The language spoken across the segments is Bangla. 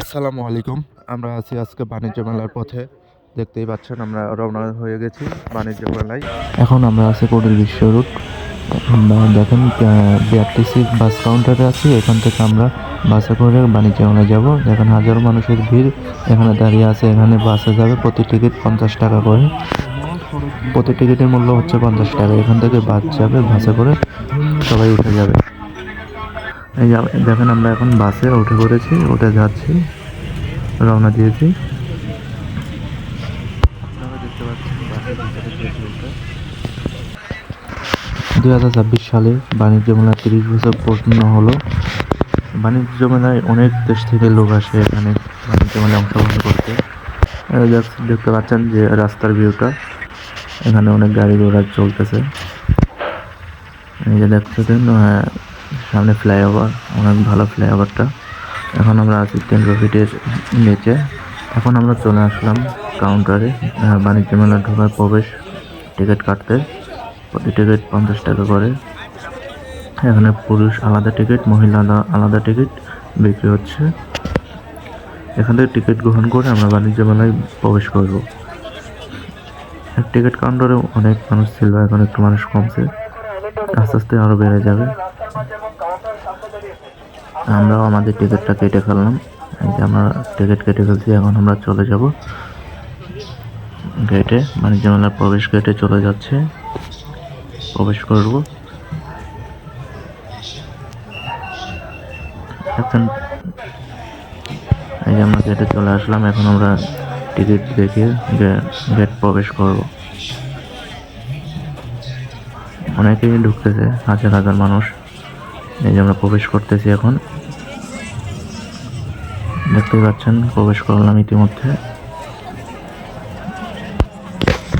আসসালামু আলাইকুম। আমরা আছি আজকে বাণিজ্য মেলার পথে। দেখতেই পাচ্ছেন, আমরা রওনা হয়ে গেছি বাণিজ্য মেলায়। এখন আমরা আছি কোটির বিশ্ব রুট আমরা দেখেন বিআরটিসি বাস কাউন্টারে আছি। এখান থেকে আমরা বাসে করে বাণিজ্য মেলায় যাব। দেখেন, হাজারো মানুষের ভিড় এখানে দাঁড়িয়ে আছে। এখানে বাসে যাবে প্রতি টিকিট পঞ্চাশ টাকা করে। প্রতি টিকিটের মূল্য হচ্ছে পঞ্চাশ টাকা। এখান থেকে বাস যাবে, বাসে করে সবাই উঠে যাবে। এই দেখেন আমরা এখন বাসে উঠে পড়েছি উঠে যাচ্ছি রওনা দিয়েছি। আপনারা দেখতে পাচ্ছেন বাসের ভিতরে দুই হাজার ছাব্বিশ সালে বাণিজ্য মেলা তিরিশ বছর পূর্ণ হলো। বাণিজ্য মেলায় অনেক দেশ থেকে লোক আসে এখানে বাণিজ্য মেলায় অংশগ্রহণ করতে। দেখতে পাচ্ছেন যে রাস্তার ভিউটা। এখানে অনেক গাড়ি ঘোড়া চলতেছে। এই যে দেখতেছেন সামনে ফ্লাইওভার, অনেক ভালো ফ্লাইওভারটা। এখন আমরা আছি কেন্দ্র ফিটের নিচে। এখন আমরা চলে আসলাম কাউন্টারে বাণিজ্য মেলা ঢোকার প্রবেশ টিকিট কাটতে। প্রতি টিকিট পঞ্চাশ টাকা করে। এখানে পুরুষ আলাদা টিকিট মহিলা আলাদা টিকিট বিক্রি হচ্ছে। এখান থেকে টিকিট গ্রহণ করে আমরা বাণিজ্য মেলায় প্রবেশ করব। টিকিট কাউন্টারে অনেক মানুষ ছিল, এখন একটু মানুষ কমছে। আস্তে আস্তে আরও বেড়ে যাবে। আমরাও আমাদের টিকিটটা কেটে ফেললাম। এই যে আমরা টিকিট কেটে ফেলছি, এখন আমরা চলে যাব। গেটে বাণিজ্য মেলার প্রবেশ গেটে চলে যাচ্ছে। প্রবেশ করব। এখন এই যে আমরা গেটে চলে আসলাম, এখন আমরা টিকিট দেখে গেট প্রবেশ করব। অনেকেই ঢুকতেছে, হাজার হাজার মানুষ। এই যে আমরা প্রবেশ করতেছি এখন। দেখতেই পাচ্ছেন প্রবেশ করলাম ইতিমধ্যে।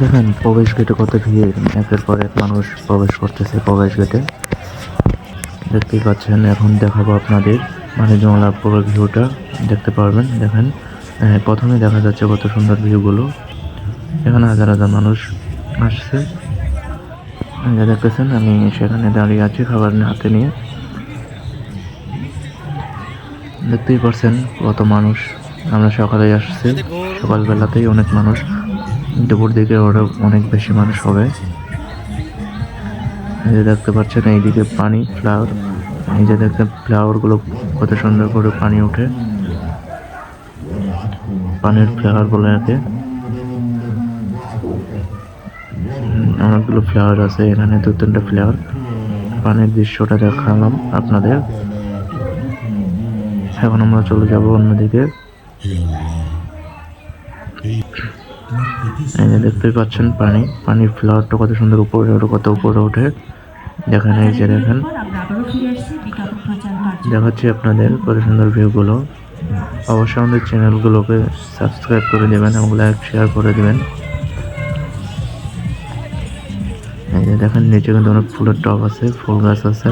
দেখেন প্রবেশ গেটে কত ভিড়। একের পর এক মানুষ প্রবেশ করতেছে প্রবেশ গেটে দেখতেই পাচ্ছেন এখন দেখাবো আপনাদের মানে মেলার পুরো ভিউটা। দেখতে পারবেন দেখেন। আহ, প্রথমে দেখা যাচ্ছে কত সুন্দর ভিউগুলো। এখানে হাজার হাজার মানুষ আসছে। যে দেখতেছেন আমি সেখানে দাঁড়িয়ে আছি খাবার হাতে নিয়ে। দেখতেই পারছেন কত মানুষ। আমরা সকালে আসছি। সকালবেলাতেই অনেক মানুষ। দুপুর দিকে ওরা অনেক বেশি মানুষ হবে। এই যে দেখতে পাচ্ছেন, এইদিকে পানি ফ্লাওয়ার এই যে দেখতে ফ্লাওয়ারগুলো কত সুন্দর করে পানি ওঠে। পানির ফ্লাওয়ার বলে একে। অনেকগুলো ফ্লাওয়ার আছে। এখানে দু তিনটা ফ্লাওয়ার পানির দৃশ্যটা দেখালাম আপনাদের। এখন আমরা চলে যাব অন্যদিকে এই যে দেখতেই পাচ্ছেন পানি। পানির ফ্লাওয়ারটা কত সুন্দর উপরে ওঠে, কত উপরে ওঠে। দেখেন এই যে দেখেন। দেখাচ্ছি আপনাদের কত সুন্দর ভিউগুলো অবশ্যই আমাদের চ্যানেলগুলোকে সাবস্ক্রাইব করে দেবেন এবং লাইক শেয়ার করে দেবেন। এই যে দেখেন, নিচে কিন্তু অনেক ফুলের টব আছে, ফুল গাছ আছে।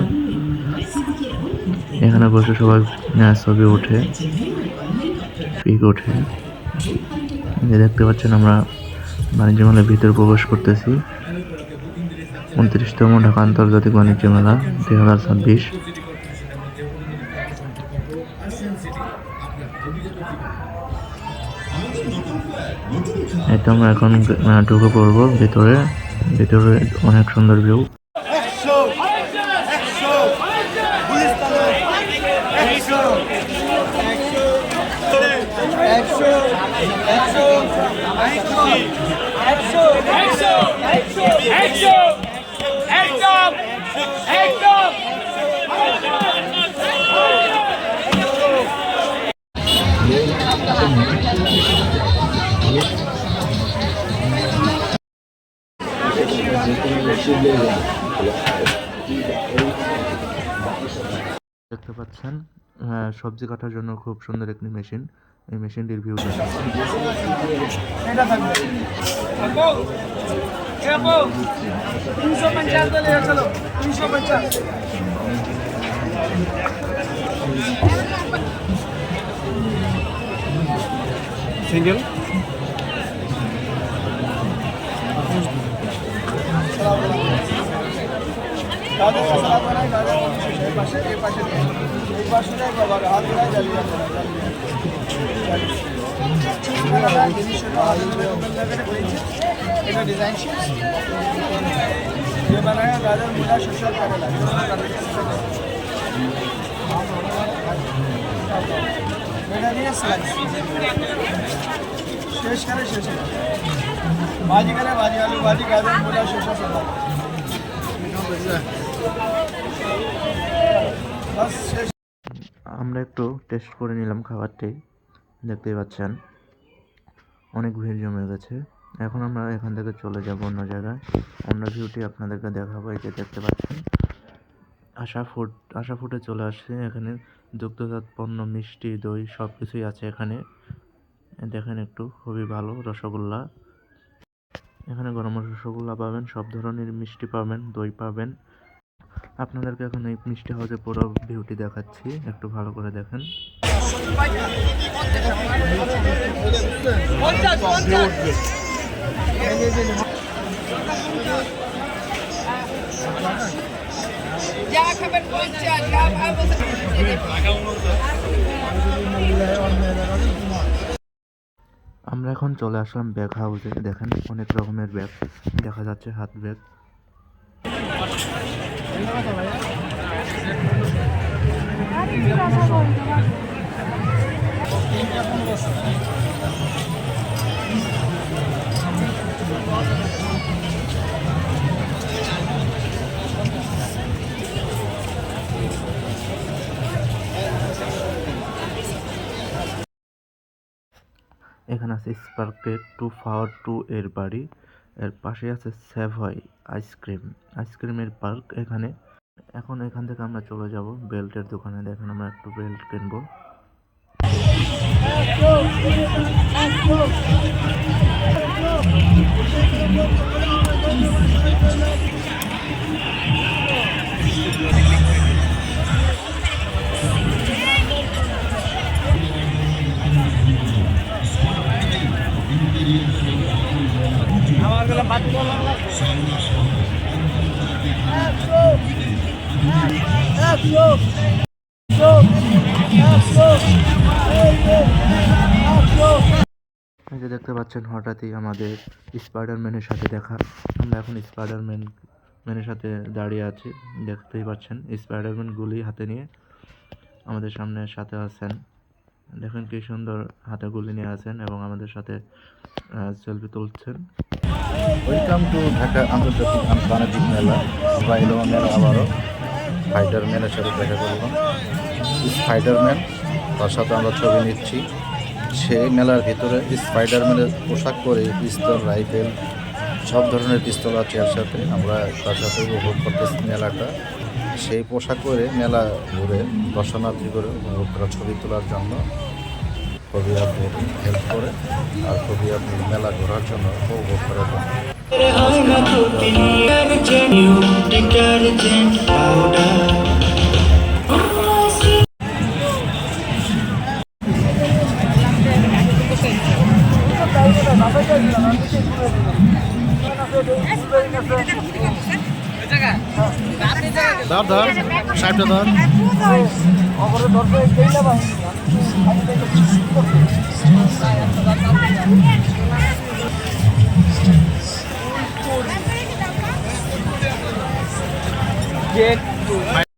এখানে বসে সবাই ছবি ওঠে, পিক ওঠে। যে দেখতে পাচ্ছেন আমরা বাণিজ্য মেলার ভিতরে প্রবেশ করতেছি। উনত্রিশতম ঢাকা আন্তর্জাতিক বাণিজ্য মেলা, দুই হাজার ছাব্বিশ। তো আমরা এখন ঢুকে পড়ব ভিতরে। ভিতরে অনেক সুন্দর ভিউ একশো একশো গুলিস্তানের একশো একশো একশো একশো একশো একশো একশো একদম একদম দেখতে পাচ্ছেন সবজি কাটার জন্য খুব সুন্দর একটি মেশিন। এই মেশিনটির ভিউ সিঙ্গেল তাদের সালাদ এটা करें ये बनाया राजा मुला शिक्षक करेला बेटा ये स्लाइस शेष करे আমরা একটু টেস্ট করে নিলাম খাবারটি। দেখতেই পাচ্ছেন, অনেক ভিড় জমে গেছে। এখন আমরা এখান থেকে চলে যাব অন্য জায়গায়। অন্য ভিউটি আপনাদেরকে দেখাবো, এই যে দেখতে পাচ্ছেন। আশা ফুড আশা ফুডে চলে আসছে। এখানে দুগ্ধজাত পণ্য, মিষ্টি, দই সব কিছুই আছে এখানে। দেখেন একটু, খুবই ভালো রসগোল্লা। এখানে গরম রসগোল্লা পাবেন, সব ধরনের মিষ্টি পাবেন, দই পাবেন। আপনাদেরকে এখন এই মিষ্টি হাউসে পুরো ভিউটি দেখাচ্ছি। একটু ভালো করে দেখেন। আমরা এখন চলে আসলাম ব্যাগ হাউসে। দেখেন, অনেক রকমের ব্যাগ। দেখা যাচ্ছে হাত ব্যাগ। এখানে আছে স্পার্কেট টু পাওয়ার টু এর বাড়ি। এর পাশে আছে সেভয় আইসক্রিম আইসক্রিমের পার্ক এখানে। এখন এখান থেকে আমরা চলে যাব বেল্টের দোকানে। দেখেন, আমরা একটু বেল্ট কিনবো। এই যে দেখতে পাচ্ছেন, হঠাৎই আমাদের স্পাইডারম্যানের সাথে দেখা। আমরা এখন স্পাইডারম্যান ম্যানের সাথে দাঁড়িয়ে আছি, দেখতেই পাচ্ছেন। স্পাইডারম্যান গুলি হাতে নিয়ে আমাদের সামনে সাথে আছেন। দেখেন কি সুন্দর হাতে গুলি নিয়ে আছেন এবং আমাদের সাথে সেলফি তুলছেন। ওয়েলকাম টু ঢাকা আন্তর্জাতিক বাণিজ্যিক মেলা আমরা এলাম মেলা আবারও স্পাইডারম্যানের সাথে দেখা করলাম স্পাইডারম্যান তার সাথে আমরা ছবি নিচ্ছি। সেই মেলার ভিতরে স্পাইডারম্যানের পোশাক পরে পিস্তল, রাইফেল, সব ধরনের পিস্তল আছে এর সাথে। আমরা তার সাথে উপভোগ করতেছি মেলাটা। সেই পোশাক পরে মেলা ঘুরে দর্শনার্থী করে উপভোগ করা ছবি তোলার জন্য। খুবই আপনি হেল্প করে আর খুবই আপনি মেলা ঘোরার জন্য উপভোগ করার জন্য ধর ধর। ষাটটা ধর অপরে ধরতে গেলে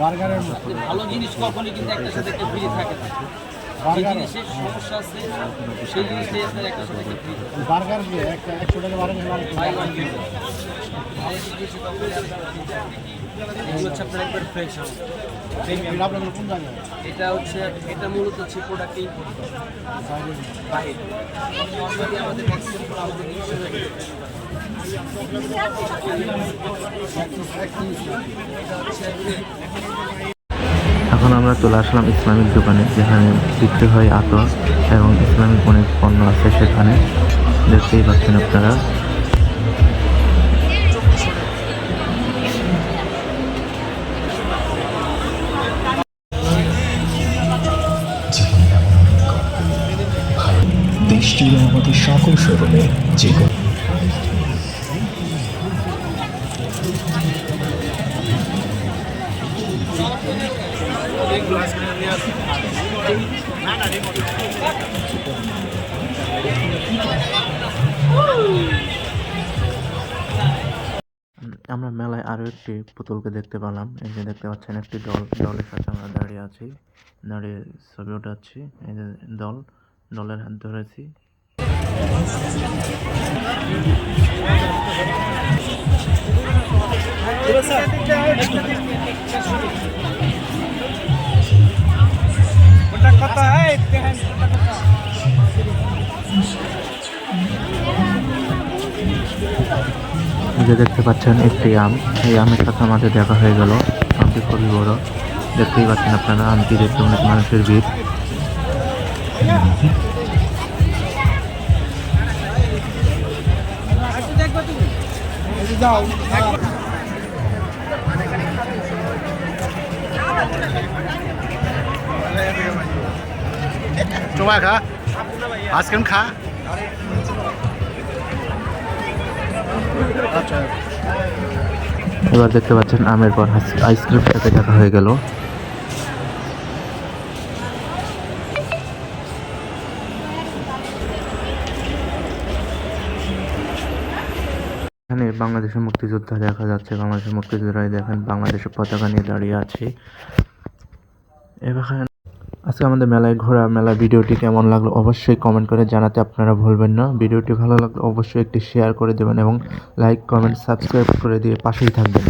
বার্গারের ভালো জিনিস কখনই কিন্তু একটা সাথে একটা ফ্রি থাকে না। বার্গার দিয়ে একটা একশো টাকা বার্গার এটা হচ্ছে এটা মূলত হচ্ছে প্রোডাক্ট বাইরে। আমাদের আমাদের এখন আমরা চলে আসলাম ইসলামিক দোকানে, যেখানে বিক্রি হয় আতর এবং ইসলামিক অনেক পণ্য আছে সেখানে। দেখতেই পাচ্ছেন আপনারা। দেশ জুড়ে আমাদের সকল শোরুমে যে কোনো আমরা মেলায় আরও একটি পুতুলকে দেখতে পেলাম। এই যে দেখতে পাচ্ছেন একটি দল, দলের সাথে আমরা দাঁড়িয়ে আছি, দাঁড়িয়ে ছবি ওঠাচ্ছি। এই যে দল, দলের হাত ধরেছি। কত? হয় যে দেখতে পাচ্ছেন একটি আম, এই আমের সাথে আমাদের দেখা হয়ে গেল। আমটি খুবই বড়। দেখতেই পাচ্ছেন আপনারা, আমটি দেখতে অনেক মানুষের ভিড়। চোমা খা আইসক্রিম খা। এবার দেখতে পাচ্ছেন আমের পর আইসক্রিম সাথে দেখা হয়ে গেল। এখানে বাংলাদেশের মুক্তিযোদ্ধা দেখা যাচ্ছে। বাংলাদেশের মুক্তিযোদ্ধারাই দেখেন বাংলাদেশের পতাকা নিয়ে দাঁড়িয়ে আছে। এবার আজকে আমাদের মেলায় ঘোরা মেলা ভিডিওটি কেমন লাগল অবশ্যই কমেন্ট করে জানাতে আপনারা ভুলবেন না। ভিডিওটি ভালো লাগলে অবশ্যই একটি শেয়ার করে দেবেন এবং লাইক কমেন্ট সাবস্ক্রাইব করে দিয়ে পাশেই থাকবেন।